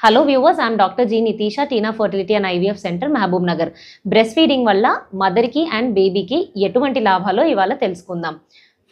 Hello viewers am doctor G Nitisha Teena fertility and IVF centre Mahabub Nagar breast feeding వల్ల మదర్కి and బేబీకి ఎటువంటి లాభాలో ఇవాళ తెలుసుకుందాం.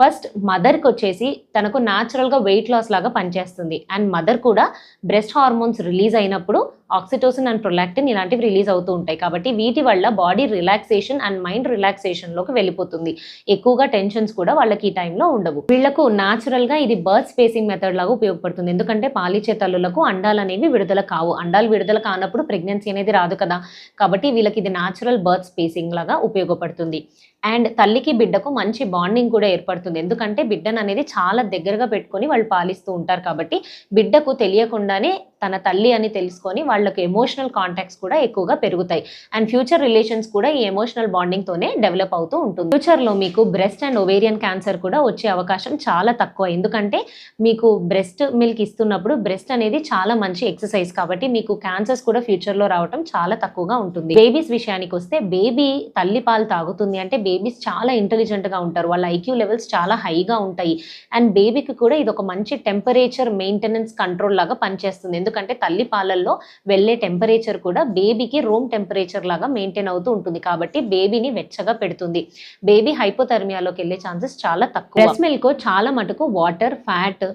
ఫస్ట్ మదర్కి వచ్చేసి తనకు న్యాచురల్గా వెయిట్ లాస్ లాగా పనిచేస్తుంది. అండ్ మదర్ కూడా బ్రెస్ట్ హార్మోన్స్ రిలీజ్ అయినప్పుడు ఆక్సిటోసిన్ అండ్ ప్రొలాక్టిన్ ఇలాంటివి రిలీజ్ అవుతూ ఉంటాయి. కాబట్టి వీటి వల్ల బాడీ రిలాక్సేషన్ అండ్ మైండ్ రిలాక్సేషన్లోకి వెళ్ళిపోతుంది. ఎక్కువగా టెన్షన్స్ కూడా వాళ్ళకి ఈ టైంలో ఉండవు. వీళ్ళకు న్యాచురల్గా ఇది బర్త్ స్పేసింగ్ మెథడ్ లాగా ఉపయోగపడుతుంది. ఎందుకంటే పాలిచ్చే తల్లులకు అండాలు అనేవి విడుదల కావు. అండాలు విడుదల కానప్పుడు ప్రెగ్నెన్సీ అనేది రాదు కదా. కాబట్టి వీళ్ళకి ఇది న్యాచురల్ బర్త్ స్పేసింగ్ లాగా ఉపయోగపడుతుంది. అండ్ తల్లికి బిడ్డకు మంచి బాండింగ్ కూడా ఏర్పడుతుంది. ఎందుకంటే బిడ్డను అనేది చాలా దగ్గరగా పెట్టుకొని వాళ్ళు పాలిస్తూ ఉంటారు కాబట్టి బిడ్డకు తెలియకుండానే తన తల్లి అని తెలుసుకొని వాళ్ళకి ఎమోషనల్ కాంటాక్ట్స్ కూడా ఎక్కువగా పెరుగుతాయి. అండ్ ఫ్యూచర్ రిలేషన్స్ కూడా ఈ ఎమోషనల్ బాండింగ్ తోనే డెవలప్ అవుతూ ఉంటుంది. ఫ్యూచర్లో మీకు బ్రెస్ట్ అండ్ ఒవేరియన్ క్యాన్సర్ కూడా వచ్చే అవకాశం చాలా తక్కువ. ఎందుకంటే మీకు బ్రెస్ట్ మిల్క్ ఇస్తున్నప్పుడు బ్రెస్ట్ అనేది చాలా మంచి ఎక్సర్సైజ్ కాబట్టి మీకు క్యాన్సర్స్ కూడా ఫ్యూచర్లో రావటం చాలా తక్కువగా ఉంటుంది. బేబీస్ విషయానికి వస్తే బేబీ తల్లి పాలు తాగుతుంది అంటే బేబీస్ చాలా ఇంటెలిజెంట్గా ఉంటారు. వాళ్ళ ఐక్యూ లెవెల్స్ చాలా హైగా ఉంటాయి. అండ్ బేబీకి కూడా ఇది ఒక మంచి టెంపరేచర్ మెయింటెనెన్స్ కంట్రోల్ లాగా పనిచేస్తుంది. ఎందుకంటే తల్లి పాలల్లో వెళ్ళే టెంపరేచర్ కూడా బేబీకి రూమ్ టెంపరేచర్ లాగా మెయింటైన్ అవుతూ ఉంటుంది. కాబట్టి బేబీని వెచ్చగా పెడుతుంది. బేబీ హైపోథర్మియాలోకి వెళ్ళే ఛాన్సెస్ చాలా తక్కువ. బ్రెస్ట్ మిల్క్ చాలా మటుకు water fat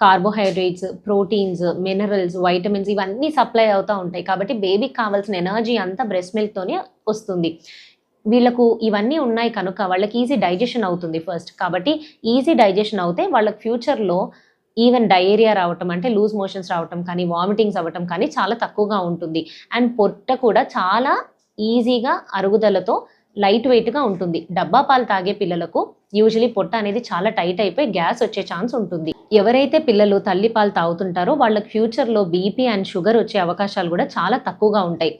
carbohydrates proteins minerals vitamins ఇవన్నీ సప్లై అవుతూ ఉంటాయి. కాబట్టి బేబీకి కావాల్సిన ఎనర్జీ అంతా బ్రెస్ట్ మిల్క్తోనే వస్తుంది. వీళ్ళకు ఇవన్నీ ఉన్నాయి కనుక వాళ్ళకి ఈజీ డైజెషన్ అవుతుంది ఫస్ట్ కాబట్టి ఈజీ డైజెషన్ అవుతే వాళ్ళకి ఫ్యూచర్లో ఈవెన్ డయేరియా రావటం అంటే లూజ్ మోషన్స్ రావటం కానీ వామిటింగ్స్ అవ్వటం కానీ చాలా తక్కువగా ఉంటుంది. అండ్ పొట్ట కూడా చాలా ఈజీగా అరుగుదలతో లైట్ వెయిట్గా ఉంటుంది. డబ్బా పాలు తాగే పిల్లలకు యూజువలీ పొట్ట అనేది చాలా టైట్ అయిపోయి గ్యాస్ వచ్చే ఛాన్స్ ఉంటుంది. ఎవరైతే పిల్లలు తల్లి పాలు తాగుతుంటారో వాళ్ళకి ఫ్యూచర్లో బీపీ అండ్ షుగర్ వచ్చే అవకాశాలు కూడా చాలా తక్కువగా ఉంటాయి.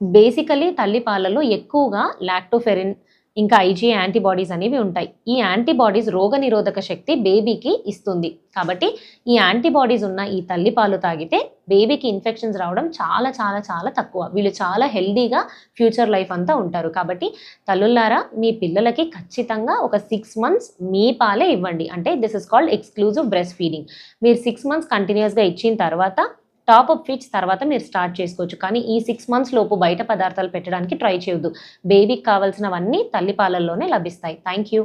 బేసికలీ తల్లి పాలలో ఎక్కువగా లాక్టోఫెరిన్ ఇంకా ఐజీ యాంటీబాడీస్ అనేవి ఉంటాయి. ఈ యాంటీబాడీస్ రోగనిరోధక శక్తి బేబీకి ఇస్తుంది. కాబట్టి ఈ యాంటీబాడీస్ ఉన్న ఈ తల్లిపాలు తాగితే బేబీకి ఇన్ఫెక్షన్స్ రావడం చాలా చాలా చాలా తక్కువ. వీళ్ళు చాలా హెల్దీగా ఫ్యూచర్ లైఫ్ అంతా ఉంటారు. కాబట్టి తల్లులారా మీ పిల్లలకి ఖచ్చితంగా ఒక సిక్స్ మంత్స్ మీ పాలే ఇవ్వండి. అంటే this is called exclusive breast feeding. మీరు సిక్స్ మంత్స్ కంటిన్యూస్గా ఇచ్చిన తర్వాత టాప్ అప్ ఫిట్స్ తర్వాత మీరు స్టార్ట్ చేసుకోవచ్చు. కానీ ఈ సిక్స్ మంత్స్ లోపు బయట పదార్థాలు పెట్టడానికి ట్రై చేయొద్దు. బేబీకి కావాల్సినవన్నీ తల్లిపాలల్లోనే లభిస్తాయి. Thank you